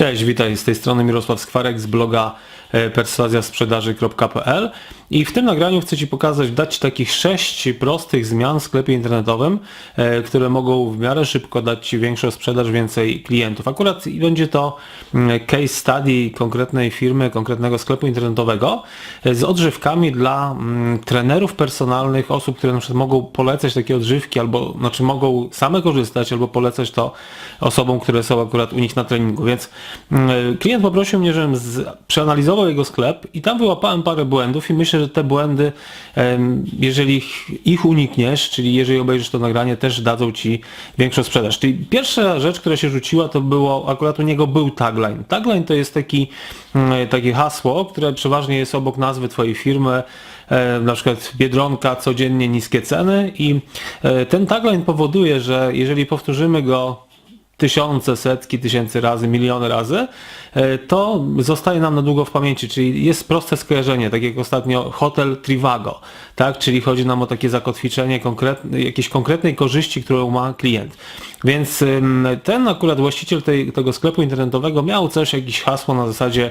Cześć, witaj, z tej strony Mirosław Skwarek z bloga e, perswazjasprzedaży.pl i w tym nagraniu chcę Ci pokazać, dać takich sześć prostych zmian w sklepie internetowym, e, które mogą w miarę szybko dać Ci większą sprzedaż, więcej klientów. Akurat będzie to mm, case study konkretnej firmy, konkretnego sklepu internetowego e, z odżywkami dla mm, trenerów personalnych, osób, które na przykład mogą polecać takie odżywki, albo znaczy mogą same korzystać, albo polecać to osobom, które są akurat u nich na treningu. Więc klient poprosił mnie, żebym z, przeanalizował jego sklep i tam wyłapałem parę błędów i myślę, że te błędy, jeżeli ich- ich unikniesz, czyli jeżeli obejrzysz to nagranie, też dadzą Ci większą sprzedaż. Czyli pierwsza rzecz, która się rzuciła, to było, akurat u niego był tagline. Tagline to jest taki, mm, takie hasło, które przeważnie jest obok nazwy Twojej firmy, e, na przykład Biedronka, codziennie niskie ceny i e, ten tagline powoduje, że jeżeli powtórzymy go tysiące, setki tysięcy razy, miliony razy, e, to zostaje nam na długo w pamięci, czyli jest proste skojarzenie, tak jak ostatnio hotel Trivago, tak, czyli chodzi nam o takie zakotwiczenie konkretnej, jakiejś konkretnej korzyści, którą ma klient. Więc ten akurat właściciel tej, tego sklepu internetowego miał coś, jakieś hasło na zasadzie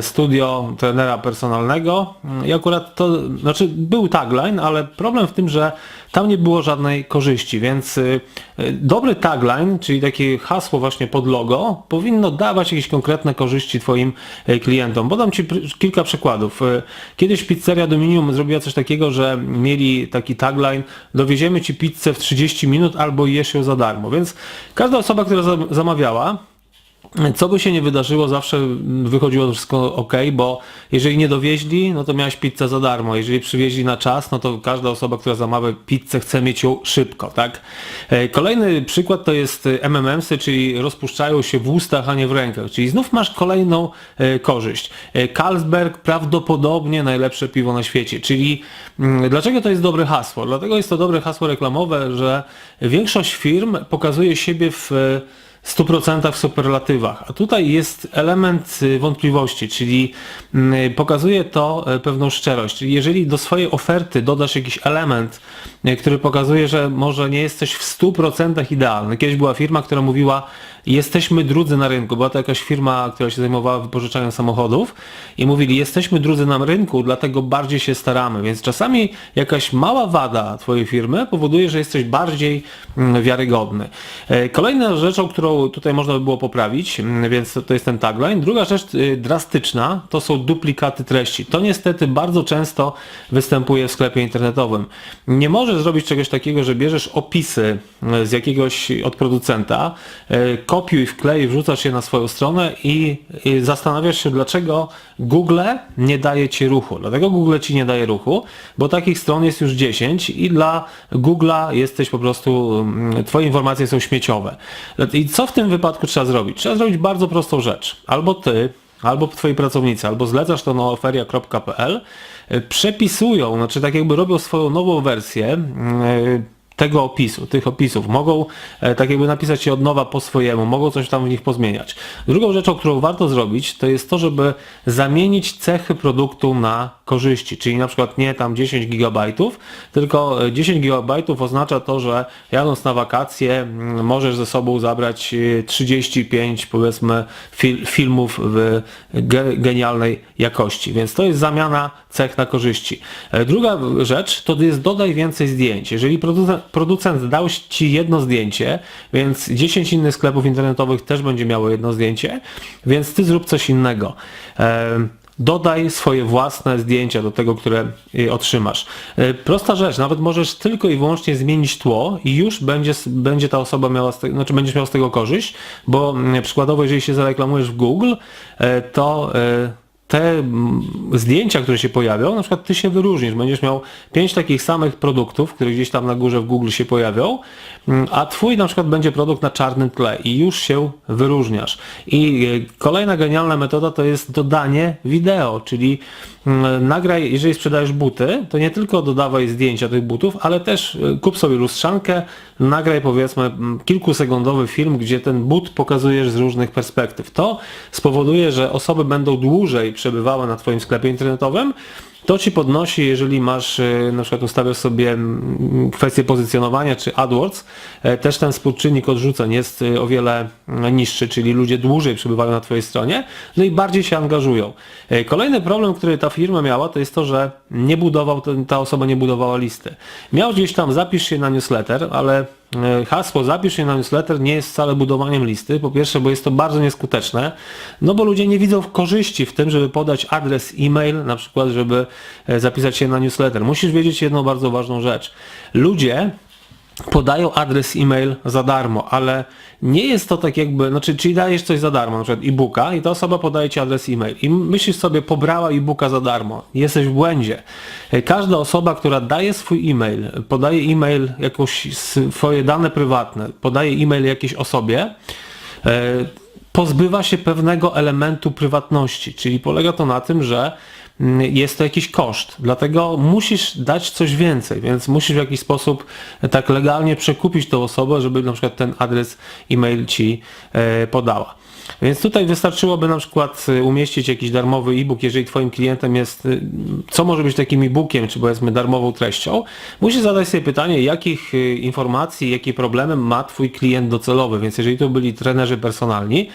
studio trenera personalnego i akurat to, znaczy był tagline, ale problem w tym, że tam nie było żadnej korzyści, więc y, y, dobry tagline, czyli takie hasło właśnie pod logo, powinno dawać jakieś konkretne korzyści Twoim y, klientom. Podam Ci kilka przykładów. Kiedyś pizzeria Dominium zrobiła coś takiego, że mieli taki tagline dowieziemy Ci pizzę w 30 minut albo jesz ją za darmo, więc każda osoba, która za- zamawiała, co by się nie wydarzyło, zawsze wychodziło to wszystko ok, bo jeżeli nie dowieźli, no to miałeś pizzę za darmo. Jeżeli przywieźli na czas, no to każda osoba, która zamawia pizzę, chce mieć ją szybko, tak? E, Kolejny przykład to jest MMMsy, czyli rozpuszczają się w ustach, a nie w rękach. Czyli znów masz kolejną e, korzyść. E, Carlsberg prawdopodobnie najlepsze piwo na świecie. Czyli mm, dlaczego to jest dobre hasło? Dlatego jest to dobre hasło reklamowe, że większość firm pokazuje siebie w 100% w superlatywach. A tutaj jest element y, wątpliwości, czyli mm, pokazuje to e, pewną szczerość. Czyli jeżeli do swojej oferty dodasz jakiś element, e, który pokazuje, że może nie jesteś w 100% idealny. Kiedyś była firma, która mówiła, jesteśmy drudzy na rynku. Była to jakaś firma, która się zajmowała wypożyczaniem samochodów i mówili, jesteśmy drudzy na rynku, dlatego bardziej się staramy. Więc czasami jakaś mała wada twojej firmy powoduje, że jesteś bardziej mm, wiarygodny. Kolejną rzeczą, którą tutaj można by było poprawić, mm, więc to- jest ten tagline. Druga rzecz y, drastyczna to są duplikaty treści. To niestety bardzo często występuje w sklepie internetowym. Nie możesz zrobić czegoś takiego, że bierzesz opisy y, z jakiegoś od producenta, y, kopiuj, wklej, wrzucasz je na swoją stronę i zastanawiasz się, dlaczego Google nie daje Ci ruchu. Dlatego Google Ci nie daje ruchu, bo takich stron jest już 10 i dla Google'a jesteś po prostu, mm, Twoje informacje są śmieciowe. I co w tym wypadku trzeba zrobić? Trzeba zrobić bardzo prostą rzecz. Albo Ty, albo Twoi pracownicy, albo zlecasz to na oferia.pl, y, przepisują, znaczy tak jakby robią swoją nową wersję, y, tego opisu, tych opisów. Mogą e, tak jakby napisać je od nowa po swojemu, mogą coś tam w nich pozmieniać. Drugą rzeczą, którą warto zrobić, to jest to, żeby zamienić cechy produktu na korzyści, czyli na przykład nie tam 10 gigabajtów, tylko e, 10 gigabajtów oznacza to, że jadąc na wakacje możesz ze sobą zabrać e, 35 powiedzmy fil, filmów w ge, genialnej jakości, więc to jest zamiana cech na korzyści. E, Druga rzecz to jest dodaj więcej zdjęć. Jeżeli producent, producent dał Ci jedno zdjęcie, więc 10 innych sklepów internetowych też będzie miało jedno zdjęcie, więc Ty zrób coś innego. E, Dodaj swoje własne zdjęcia do tego, które y, otrzymasz. E, Prosta rzecz, nawet możesz tylko i wyłącznie zmienić tło i już będzie, będzie ta osoba miała, znaczy będziesz miał z tego korzyść, bo mm, przykładowo jeżeli się zareklamujesz w Google, e, to te mm, zdjęcia, które się pojawią, na przykład ty się wyróżnisz, będziesz miał pięć takich samych produktów, które gdzieś tam na górze w Google się pojawią, mm, a twój na przykład będzie produkt na czarnym tle i już się wyróżniasz. I e, kolejna genialna metoda to jest dodanie wideo, czyli nagraj, jeżeli sprzedajesz buty, to nie tylko dodawaj zdjęcia tych butów, ale też e, kup sobie lustrzankę, nagraj powiedzmy mm, kilkusekundowy film, gdzie ten but pokazujesz z różnych perspektyw. To spowoduje, że osoby będą dłużej przebywały na Twoim sklepie internetowym To ci podnosi, jeżeli masz, e, na przykład ustawiasz sobie mm, kwestię pozycjonowania czy AdWords, e, też ten współczynnik odrzuceń jest e, o wiele mm, niższy, czyli ludzie dłużej przebywają na twojej stronie, no i bardziej się angażują. Kolejny problem, który ta firma miała, to jest to, że nie budował, ta osoba nie budowała listy. Miał gdzieś tam zapisz się na newsletter, ale hasło zapisz się na newsletter nie jest wcale budowaniem listy. Po pierwsze, bo jest to bardzo nieskuteczne, no bo ludzie nie widzą korzyści w tym, żeby podać adres e-mail, na przykład, żeby e, zapisać się na newsletter. Musisz wiedzieć jedną bardzo ważną rzecz. Ludzie podają adres e-mail za darmo, ale nie jest to tak jakby, znaczy, czyli dajesz coś za darmo, na przykład e-booka i ta osoba podaje ci adres e-mail i myślisz sobie, pobrała e-booka za darmo. Jesteś w błędzie. E, Każda osoba, która daje swój e-mail, podaje e-mail swoje dane prywatne, podaje e-mail jakiejś osobie, e, pozbywa się pewnego elementu prywatności, czyli polega to na tym, że jest to jakiś koszt, dlatego musisz dać coś więcej, więc musisz w jakiś sposób tak legalnie przekupić tą osobę, żeby na przykład ten adres e-mail ci e, podała. Więc tutaj wystarczyłoby na przykład y, umieścić jakiś darmowy e-book, jeżeli twoim klientem jest, y, co może być takim e-bookiem, czy powiedzmy darmową treścią. Musisz zadać sobie pytanie, jakich y, informacji, jakie problemy ma twój klient docelowy. Więc jeżeli to byli trenerzy personalni,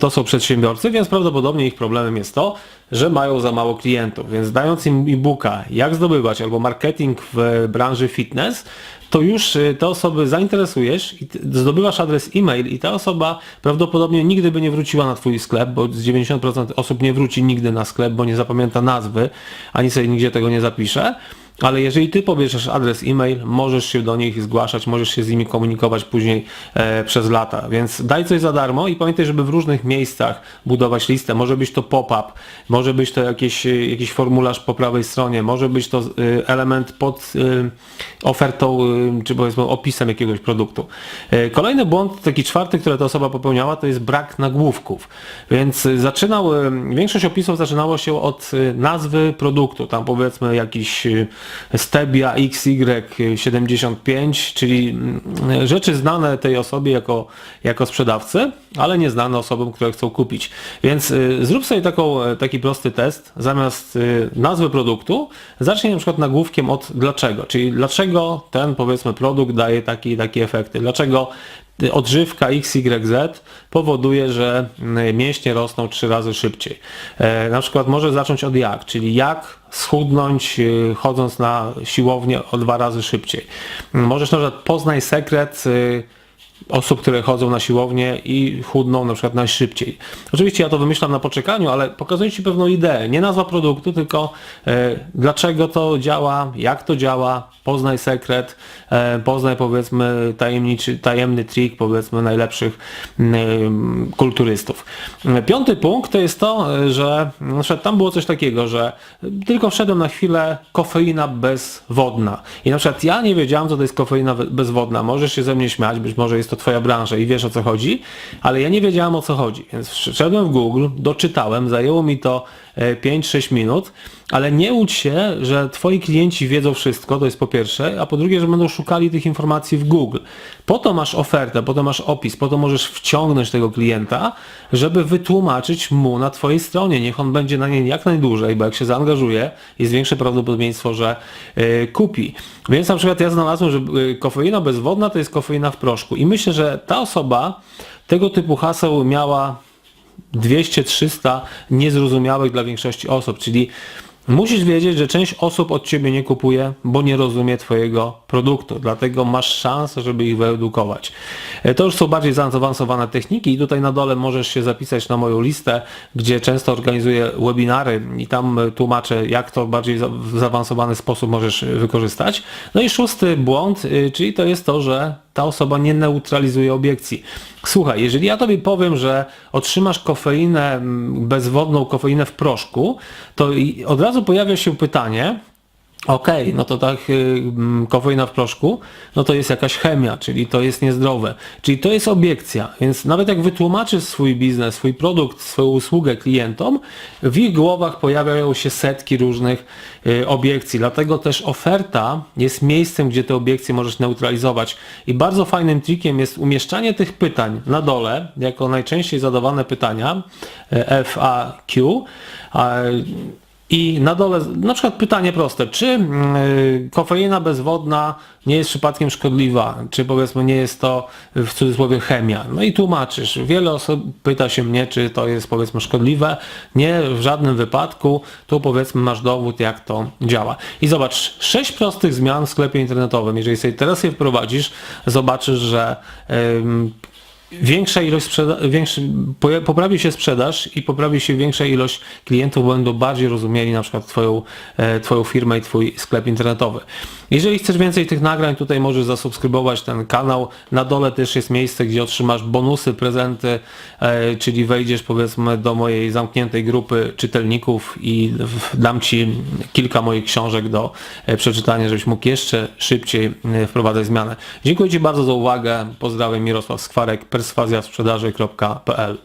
to są przedsiębiorcy, więc prawdopodobnie ich problemem jest to, że mają za mało klientów. Więc dając im e-booka, jak zdobywać, albo marketing w branży fitness, to już y, te osoby zainteresujesz zdobywasz adres e-mail i ta osoba prawdopodobnie nigdy by nie wróciła na twój sklep, bo z 90% osób nie wróci nigdy na sklep, bo nie zapamięta nazwy, ani sobie nigdzie tego nie zapisze. Ale jeżeli ty pobierzesz adres e-mail, możesz się do nich zgłaszać, możesz się z nimi komunikować później e, przez lata. Więc daj coś za darmo i pamiętaj, żeby w różnych miejscach budować listę. Może być to pop-up, może być to jakiś, e, jakiś formularz po prawej stronie, może być to e, element pod e, ofertą, e, czy powiedzmy opisem jakiegoś produktu. Kolejny błąd, taki czwarty, który ta osoba popełniała, to jest brak nagłówków. Więc zaczynał, e, większość opisów zaczynało się od e, nazwy produktu. Tam powiedzmy jakiś e, Stebia XY75, czyli mm, rzeczy znane tej osobie jako, jako sprzedawcy, ale nieznane osobom, które chcą kupić. Więc y, zrób sobie taką, e, taki prosty test. Zamiast y, nazwy produktu, zacznij na przykład nagłówkiem od dlaczego. Czyli dlaczego ten powiedzmy produkt daje takie takie efekty. Dlaczego odżywka XYZ powoduje, że mięśnie rosną trzy razy szybciej. E, Na przykład może zacząć od jak, czyli jak schudnąć y, chodząc na siłownię o dwa razy szybciej. Możesz na przykład poznaj sekret y, osób, które chodzą na siłownię i chudną na przykład najszybciej. Oczywiście ja to wymyślam na poczekaniu, ale pokazuję Ci pewną ideę. Nie nazwa produktu, tylko e, dlaczego to działa, jak to działa, poznaj sekret, e, poznaj powiedzmy tajemniczy, tajemny trik powiedzmy najlepszych mm, kulturystów. Piąty punkt to jest to, e, że na przykład tam było coś takiego, że tylko wszedłem na chwilę kofeina bezwodna. I na przykład ja nie wiedziałem, co to jest kofeina bezwodna. Możesz się ze mnie śmiać, być może jest to twoja branża i wiesz o co chodzi, ale ja nie wiedziałem o co chodzi. Więc wszedłem w Google, doczytałem, zajęło mi to 5-6 minut, ale nie łudź się, że twoi klienci wiedzą wszystko, to jest po pierwsze, a po drugie, że będą szukali tych informacji w Google. Po to masz ofertę, po to masz opis, po to możesz wciągnąć tego klienta, żeby wytłumaczyć mu na twojej stronie. Niech on będzie na niej jak najdłużej, bo jak się zaangażuje, jest większe prawdopodobieństwo, że e, kupi. Więc na przykład ja znalazłem, że e, kofeina bezwodna to jest kofeina w proszku i myślę, że ta osoba tego typu haseł miała 200-300 niezrozumiałych dla większości osób, czyli musisz wiedzieć, że część osób od Ciebie nie kupuje, bo nie rozumie Twojego produktu, dlatego masz szansę, żeby ich wyedukować. E, To już są bardziej zaawansowane techniki i tutaj na dole możesz się zapisać na moją listę, gdzie często organizuję webinary i tam tłumaczę, jak to bardziej w zaawansowany sposób możesz wykorzystać. No i szósty błąd, y, czyli to jest to, że ta osoba nie neutralizuje obiekcji. Słuchaj, jeżeli ja tobie powiem, że otrzymasz kofeinę, mm, bezwodną kofeinę w proszku, to od razu pojawia się pytanie, Okej, no to tak, y, mm, kofeina w proszku, no to jest jakaś chemia, czyli to jest niezdrowe. Czyli to jest obiekcja, więc nawet jak wytłumaczysz swój biznes, swój produkt, swoją usługę klientom, w ich głowach pojawiają się setki różnych y, obiekcji. Dlatego też oferta jest miejscem, gdzie te obiekcje możesz neutralizować. I bardzo fajnym trikiem jest umieszczanie tych pytań na dole, jako najczęściej zadawane pytania, y, FAQ, I na dole na przykład pytanie proste, czy yy, kofeina bezwodna nie jest przypadkiem szkodliwa, czy powiedzmy nie jest to w cudzysłowie chemia. No i tłumaczysz. Wiele osób pyta się mnie, czy to jest powiedzmy szkodliwe. Nie, w żadnym wypadku. Tu powiedzmy masz dowód, jak to działa. I zobacz, sześć prostych zmian w sklepie internetowym. Jeżeli sobie teraz je wprowadzisz, zobaczysz, że większa ilość sprzeda- większy, poprawi się sprzedaż i poprawi się większa ilość klientów, będą bardziej rozumieli na przykład twoją, e, twoją firmę i Twój sklep internetowy. Jeżeli chcesz więcej tych nagrań, tutaj możesz zasubskrybować ten kanał. Na dole też jest miejsce, gdzie otrzymasz bonusy, prezenty, e, czyli wejdziesz powiedzmy do mojej zamkniętej grupy czytelników i dam Ci kilka moich książek do e, przeczytania, żebyś mógł jeszcze szybciej e, wprowadzać zmianę. Dziękuję Ci bardzo za uwagę. Pozdrawiam Mirosław Skwarek, perswazjasprzedaży.pl